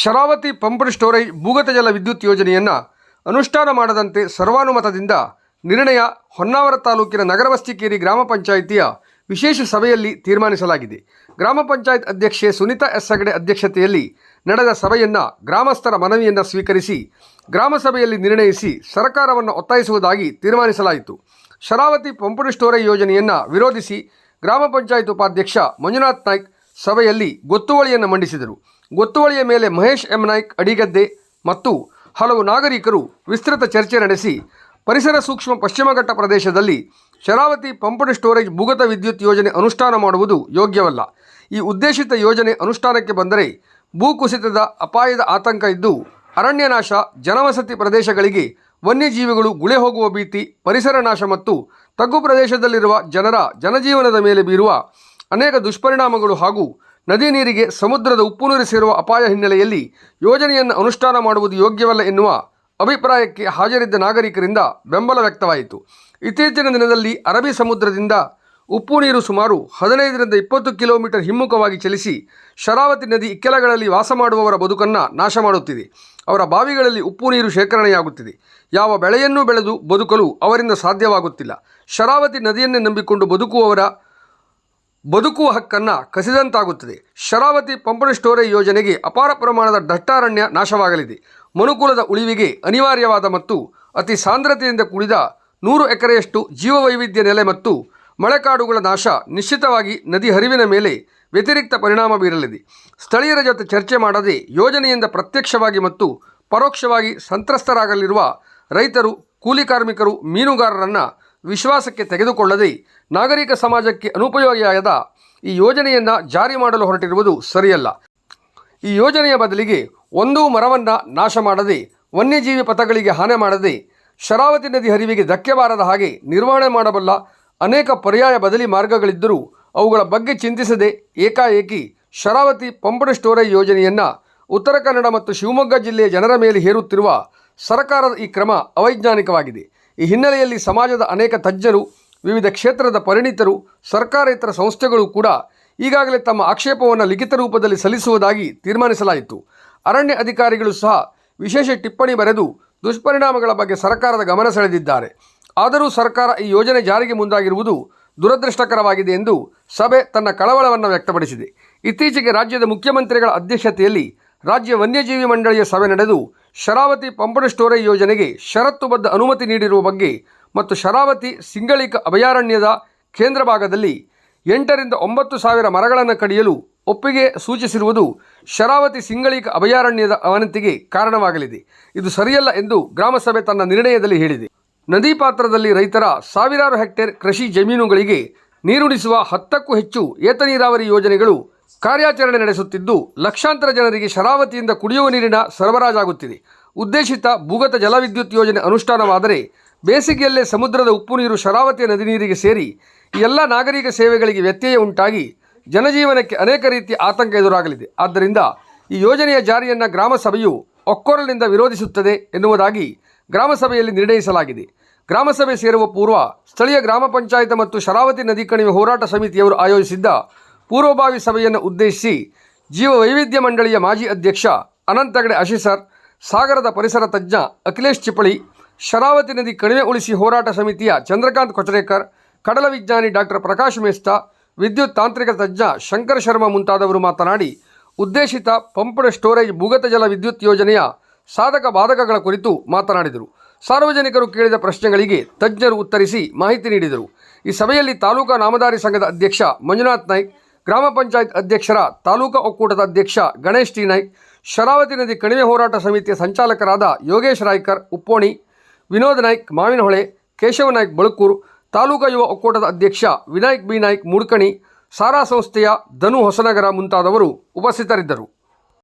Sharavati pump storage ಭೂಗತ ಜಲ ವಿದ್ಯುತ್ ಯೋಜನೆಯನ್ನು ಅನುಷ್ಠಾನ ಮಾಡದಂತೆ ಸರ್ವಾನುಮತದಿಂದ ನಿರ್ಣಯ ಹೊನ್ನಾವರ ತಾಲೂಕಿನ ನಗರವಸ್ತಿಕೇರಿ ಗ್ರಾಮ ಪಂಚಾಯಿತಿಯ ವಿಶೇಷ ಸಭೆಯಲ್ಲಿ ತೀರ್ಮಾನಿಸಲಾಗಿದೆ. ಗ್ರಾಮ ಪಂಚಾಯತ್ ಅಧ್ಯಕ್ಷೆ ಸುನೀತಾ ಎಸ್ ಹೆಗಡೆ ಅಧ್ಯಕ್ಷತೆಯಲ್ಲಿ ನಡೆದ ಸಭೆಯನ್ನು ಗ್ರಾಮಸ್ಥರ ಮನವಿಯನ್ನು ಸ್ವೀಕರಿಸಿ, ಗ್ರಾಮ ಸಭೆಯಲ್ಲಿ ನಿರ್ಣಯಿಸಿ ಸರ್ಕಾರವನ್ನು ಒತ್ತಾಯಿಸುವುದಾಗಿ ತೀರ್ಮಾನಿಸಲಾಯಿತು. ಶರಾವತಿ ಪಂಪ್ ಸ್ಟೋರೇಜ್ ಯೋಜನೆಯನ್ನು ವಿರೋಧಿಸಿ ಗ್ರಾಮ ಪಂಚಾಯತ್ ಉಪಾಧ್ಯಕ್ಷ ಮಂಜುನಾಥ್ ನಾಯ್ಕ್ ಸಭೆಯಲ್ಲಿ ಗೊತ್ತುವಳಿಯನ್ನು ಮಂಡಿಸಿದರು. ಗೊತ್ತುವಳಿಯ ಮೇಲೆ ಮಹೇಶ್ ಎಂ. ನಾಯ್ಕ್ ಅಡಿಗದ್ದೆ ಮತ್ತು ಹಲವು ನಾಗರಿಕರು ವಿಸ್ತೃತ ಚರ್ಚೆ ನಡೆಸಿ, ಪರಿಸರ ಸೂಕ್ಷ್ಮ ಪಶ್ಚಿಮಘಟ್ಟ ಪ್ರದೇಶದಲ್ಲಿ ಶರಾವತಿ ಪಂಪಡ್ ಸ್ಟೋರೇಜ್ ಭೂಗತ ವಿದ್ಯುತ್ ಯೋಜನೆ ಅನುಷ್ಠಾನ ಮಾಡುವುದು ಯೋಗ್ಯವಲ್ಲ. ಈ ಉದ್ದೇಶಿತ ಯೋಜನೆ ಅನುಷ್ಠಾನಕ್ಕೆ ಬಂದರೆ ಭೂಕುಸಿತದ ಅಪಾಯದ ಆತಂಕ ಇದ್ದು ಅರಣ್ಯ ನಾಶ ಜನವಸತಿ ಪ್ರದೇಶಗಳಿಗೆ ವನ್ಯಜೀವಿಗಳು ಗುಳೆ ಹೋಗುವ ಭೀತಿ, ಪರಿಸರ ನಾಶ ಮತ್ತು ತಗ್ಗು ಪ್ರದೇಶದಲ್ಲಿರುವ ಜನರ ಜನಜೀವನದ ಮೇಲೆ ಬೀರುವ ಅನೇಕ ದುಷ್ಪರಿಣಾಮಗಳು ಹಾಗೂ ನದಿ ನೀರಿಗೆ ಸಮುದ್ರದ ಉಪ್ಪು ನೀರು ಸೇರುವ ಅಪಾಯ ಹಿನ್ನೆಲೆಯಲ್ಲಿ ಯೋಜನೆಯನ್ನು ಅನುಷ್ಠಾನ ಮಾಡುವುದು ಯೋಗ್ಯವಲ್ಲ ಎನ್ನುವ ಅಭಿಪ್ರಾಯಕ್ಕೆ ಹಾಜರಿದ್ದ ನಾಗರಿಕರಿಂದ ಬೆಂಬಲ ವ್ಯಕ್ತವಾಯಿತು. ಇತ್ತೀಚಿನ ದಿನದಲ್ಲಿ ಅರಬ್ಬಿ ಸಮುದ್ರದಿಂದ ಉಪ್ಪು ನೀರು ಸುಮಾರು ಹದಿನೈದರಿಂದ ಇಪ್ಪತ್ತು ಕಿಲೋಮೀಟರ್ ಹಿಮ್ಮುಖವಾಗಿ ಚಲಿಸಿ ಶರಾವತಿ ನದಿ ಇಕ್ಕೆಲಗಳಲ್ಲಿ ವಾಸ ಮಾಡುವವರ ಬದುಕನ್ನು ನಾಶ ಮಾಡುತ್ತಿದೆ. ಅವರ ಬಾವಿಗಳಲ್ಲಿ ಉಪ್ಪು ನೀರು ಶೇಖರಣೆಯಾಗುತ್ತಿದೆ. ಯಾವ ಬೆಳೆಯನ್ನೂ ಬೆಳೆದು ಬದುಕಲು ಅವರಿಂದ ಸಾಧ್ಯವಾಗುತ್ತಿಲ್ಲ. ಶರಾವತಿ ನದಿಯನ್ನೇ ನಂಬಿಕೊಂಡು ಬದುಕುವವರ ಬದುಕುವ ಹಕ್ಕನ್ನು ಕಸಿದಂತಾಗುತ್ತದೆ. ಶರಾವತಿ ಪಂಪನ ಸ್ಟೋರೇಜ್ ಯೋಜನೆಗೆ ಅಪಾರ ಪ್ರಮಾಣದ ದಟ್ಟಾರಣ್ಯ ನಾಶವಾಗಲಿದೆ. ಮನುಕುಲದ ಉಳಿವಿಗೆ ಅನಿವಾರ್ಯವಾದ ಮತ್ತು ಅತಿ ಸಾಂದ್ರತೆಯಿಂದ ಕೂಡಿದ ನೂರು ಎಕರೆಯಷ್ಟು ಜೀವವೈವಿಧ್ಯ ನೆಲೆ ಮತ್ತು ಮಳೆಕಾಡುಗಳ ನಾಶ ನಿಶ್ಚಿತವಾಗಿ ನದಿ ಹರಿವಿನ ಮೇಲೆ ವ್ಯತಿರಿಕ್ತ ಪರಿಣಾಮ ಬೀರಲಿದೆ. ಸ್ಥಳೀಯರ ಜೊತೆ ಚರ್ಚೆ ಮಾಡದೆ ಯೋಜನೆಯಿಂದ ಪ್ರತ್ಯಕ್ಷವಾಗಿ ಮತ್ತು ಪರೋಕ್ಷವಾಗಿ ಸಂತ್ರಸ್ತರಾಗಲಿರುವ ರೈತರು, ಕೂಲಿ ಕಾರ್ಮಿಕರು, ಮೀನುಗಾರರನ್ನು ವಿಶ್ವಾಸಕ್ಕೆ ತೆಗೆದುಕೊಳ್ಳದೆ ನಾಗರಿಕ ಸಮಾಜಕ್ಕೆ ಅನುಪಯೋಗಿಯಾದ ಈ ಯೋಜನೆಯನ್ನು ಜಾರಿ ಮಾಡಲು ಹೊರಟಿರುವುದು ಸರಿಯಲ್ಲ. ಈ ಯೋಜನೆಯ ಬದಲಿಗೆ ಒಂದೂ ಮರವನ್ನು ನಾಶ ಮಾಡದೆ, ವನ್ಯಜೀವಿ ಪಥಗಳಿಗೆ ಹಾನಿ ಮಾಡದೆ, ಶರಾವತಿ ನದಿ ಹರಿವಿಗೆ ಧಕ್ಕೆ ಬಾರದ ಹಾಗೆ ನಿರ್ವಹಣೆ ಮಾಡಬಲ್ಲ ಅನೇಕ ಪರ್ಯಾಯ ಬದಲಿ ಮಾರ್ಗಗಳಿದ್ದರೂ ಅವುಗಳ ಬಗ್ಗೆ ಚಿಂತಿಸದೆ ಏಕಾಏಕಿ ಶರಾವತಿ ಪಂಪಡ್ ಸ್ಟೋರೇಜ್ ಯೋಜನೆಯನ್ನು ಉತ್ತರ ಕನ್ನಡ ಮತ್ತು ಶಿವಮೊಗ್ಗ ಜಿಲ್ಲೆಯ ಜನರ ಮೇಲೆ ಹೇರುತ್ತಿರುವ ಸರ್ಕಾರದ ಈ ಕ್ರಮ ಅವೈಜ್ಞಾನಿಕವಾಗಿದೆ. ಈ ಹಿನ್ನೆಲೆಯಲ್ಲಿ ಸಮಾಜದ ಅನೇಕ ತಜ್ಞರು, ವಿವಿಧ ಕ್ಷೇತ್ರದ ಪರಿಣಿತರು, ಸರ್ಕಾರೇತರ ಸಂಸ್ಥೆಗಳು ಕೂಡ ಈಗಾಗಲೇ ತಮ್ಮ ಆಕ್ಷೇಪವನ್ನು ಲಿಖಿತ ರೂಪದಲ್ಲಿ ಸಲ್ಲಿಸುವುದಾಗಿ ತೀರ್ಮಾನಿಸಲಾಯಿತು. ಅರಣ್ಯ ಅಧಿಕಾರಿಗಳು ಸಹ ವಿಶೇಷ ಟಿಪ್ಪಣಿ ಬರೆದು ದುಷ್ಪರಿಣಾಮಗಳ ಬಗ್ಗೆ ಸರ್ಕಾರದ ಗಮನ ಸೆಳೆದಿದ್ದಾರೆ. ಆದರೂ ಸರ್ಕಾರ ಈ ಯೋಜನೆ ಜಾರಿಗೆ ಮುಂದಾಗಿರುವುದು ದುರದೃಷ್ಟಕರವಾಗಿದೆ ಎಂದು ಸಭೆ ತನ್ನ ಕಳವಳವನ್ನು ವ್ಯಕ್ತಪಡಿಸಿದೆ. ಇತ್ತೀಚೆಗೆ ರಾಜ್ಯದ ಮುಖ್ಯಮಂತ್ರಿಗಳ ಅಧ್ಯಕ್ಷತೆಯಲ್ಲಿ ರಾಜ್ಯ ವನ್ಯಜೀವಿ ಮಂಡಳಿಯ ಸಭೆ ನಡೆದು ಶರಾವತಿ ಪಂಪಣ ಸ್ಟೋರೇಜ್ ಯೋಜನೆಗೆ ಷರತ್ತುಬದ್ಧ ಅನುಮತಿ ನೀಡಿರುವ ಬಗ್ಗೆ ಮತ್ತು ಶರಾವತಿ ಸಿಂಗಳಿಕ ಅಭಯಾರಣ್ಯದ ಕೇಂದ್ರ ಭಾಗದಲ್ಲಿ ಎಂಟರಿಂದ ಒಂಬತ್ತು ಸಾವಿರ ಮರಗಳನ್ನು ಕಡಿಯಲು ಒಪ್ಪಿಗೆ ಸೂಚಿಸಿರುವುದು ಶರಾವತಿ ಸಿಂಗಳಿಕ ಅಭಯಾರಣ್ಯದ ಅವನತಿಗೆ ಕಾರಣವಾಗಲಿದೆ. ಇದು ಸರಿಯಲ್ಲ ಎಂದು ಗ್ರಾಮಸಭೆ ತನ್ನ ನಿರ್ಣಯದಲ್ಲಿ ಹೇಳಿದೆ. ನದಿ ಪಾತ್ರದಲ್ಲಿ ರೈತರ ಸಾವಿರಾರು ಹೆಕ್ಟೇರ್ ಕೃಷಿ ಜಮೀನುಗಳಿಗೆ ನೀರುಣಿಸುವ ಹತ್ತಕ್ಕೂ ಹೆಚ್ಚು ಏತ ನೀರಾವರಿ ಯೋಜನೆಗಳು ಕಾರ್ಯಾಚರಣೆ ನಡೆಸುತ್ತಿದ್ದು, ಲಕ್ಷಾಂತರ ಜನರಿಗೆ ಶರಾವತಿಯಿಂದ ಕುಡಿಯುವ ನೀರಿನ ಸರಬರಾಜಾಗುತ್ತಿದೆ. ಉದ್ದೇಶಿತ ಭೂಗತ ಜಲವಿದ್ಯುತ್ ಯೋಜನೆ ಅನುಷ್ಠಾನವಾದರೆ ಬೇಸಿಗೆಯಲ್ಲೇ ಸಮುದ್ರದ ಉಪ್ಪು ನೀರು ಶರಾವತಿಯ ನದಿ ನೀರಿಗೆ ಸೇರಿ ಎಲ್ಲ ನಾಗರಿಕ ಸೇವೆಗಳಿಗೆ ವ್ಯತ್ಯಯ ಉಂಟಾಗಿ ಜನಜೀವನಕ್ಕೆ ಅನೇಕ ರೀತಿಯ ಆತಂಕ ಎದುರಾಗಲಿದೆ. ಆದ್ದರಿಂದ ಈ ಯೋಜನೆಯ ಜಾರಿಯನ್ನು ಗ್ರಾಮಸಭೆಯು ಒಕ್ಕೊರಲಿನಿಂದ ವಿರೋಧಿಸುತ್ತದೆ ಎನ್ನುವುದಾಗಿ ಗ್ರಾಮಸಭೆಯಲ್ಲಿ ನಿರ್ಣಯಿಸಲಾಗಿದೆ. ಗ್ರಾಮಸಭೆ ಸೇರುವ ಪೂರ್ವ ಸ್ಥಳೀಯ ಗ್ರಾಮ ಪಂಚಾಯತ್ ಮತ್ತು ಶರಾವತಿ ನದಿ ಕಣಿವೆ ಹೋರಾಟ ಸಮಿತಿಯವರು ಆಯೋಜಿಸಿದ್ದ ಪೂರ್ವಭಾವಿ ಸಭೆಯನ್ನು ಉದ್ದೇಶಿಸಿ ಜೀವ ವೈವಿಧ್ಯ ಮಂಡಳಿಯ ಮಾಜಿ ಅಧ್ಯಕ್ಷ ಅನಂತಗಡೆ ಅಶಿಸರ್ ಸಾಗರದ ಪರಿಸರ ತಜ್ಞ ಅಖಿಲೇಶ್ ಚಿಪ್ಪಳಿ, ಶರಾವತಿ ನದಿ ಕಣಿವೆ ಉಳಿಸಿ ಹೋರಾಟ ಸಮಿತಿಯ ಚಂದ್ರಕಾಂತ್ ಕೊಚರೇಕರ್, ಕಡಲ ವಿಜ್ಞಾನಿ ಡಾಕ್ಟರ್ ಪ್ರಕಾಶ್ ಮೇಸ್ತಾ, ವಿದ್ಯುತ್ ತಾಂತ್ರಿಕ ತಜ್ಞ ಶಂಕರ್ ಶರ್ಮಾ ಮುಂತಾದವರು ಮಾತನಾಡಿ, ಉದ್ದೇಶಿತ ಪಂಪಡ ಸ್ಟೋರೇಜ್ ಭೂಗತ ಜಲ ವಿದ್ಯುತ್ ಯೋಜನೆಯ ಸಾಧಕ ಬಾಧಕಗಳ ಕುರಿತು ಮಾತನಾಡಿದರು. ಸಾರ್ವಜನಿಕರು ಕೇಳಿದ ಪ್ರಶ್ನೆಗಳಿಗೆ ತಜ್ಞರು ಉತ್ತರಿಸಿ ಮಾಹಿತಿ ನೀಡಿದರು. ಈ ಸಭೆಯಲ್ಲಿ ತಾಲೂಕಾ ನಾಮದಾರಿ ಸಂಘದ ಅಧ್ಯಕ್ಷ ಮಂಜುನಾಥ್ ನಾಯ್ಕ್ ಗ್ರಾಮ ಪಂಚಾಯತ್ ಅಧ್ಯಕ್ಷರ ತಾಲೂಕಾ ಒಕ್ಕೂಟದ ಅಧ್ಯಕ್ಷ ಗಣೇಶ್ ಟಿ. ನಾಯ್ಕ್, ಶರಾವತಿ ನದಿ ಕಣಿವೆ ಹೋರಾಟ ಸಮಿತಿಯ ಸಂಚಾಲಕರಾದ ಯೋಗೇಶ್ ರಾಯ್ಕರ್, ಉಪ್ಪೋಣಿ, ವಿನೋದ್ ನಾಯ್ಕ್, ಮಾವಿನಹೊಳೆ, ಕೇಶವ ನಾಯ್ಕ್ ಬಳಕೂರು, ತಾಲೂಕಾ ಯುವ ಒಕ್ಕೂಟದ ಅಧ್ಯಕ್ಷ ವಿನಾಯಕ್ ಬಿ. ನಾಯ್ಕ್ ಮುಡ್ಕಣಿ, ಸಾರಾ ಸಂಸ್ಥೆಯ ಧನು ಹೊಸನಗರ ಮುಂತಾದವರು ಉಪಸ್ಥಿತರಿದ್ದರು.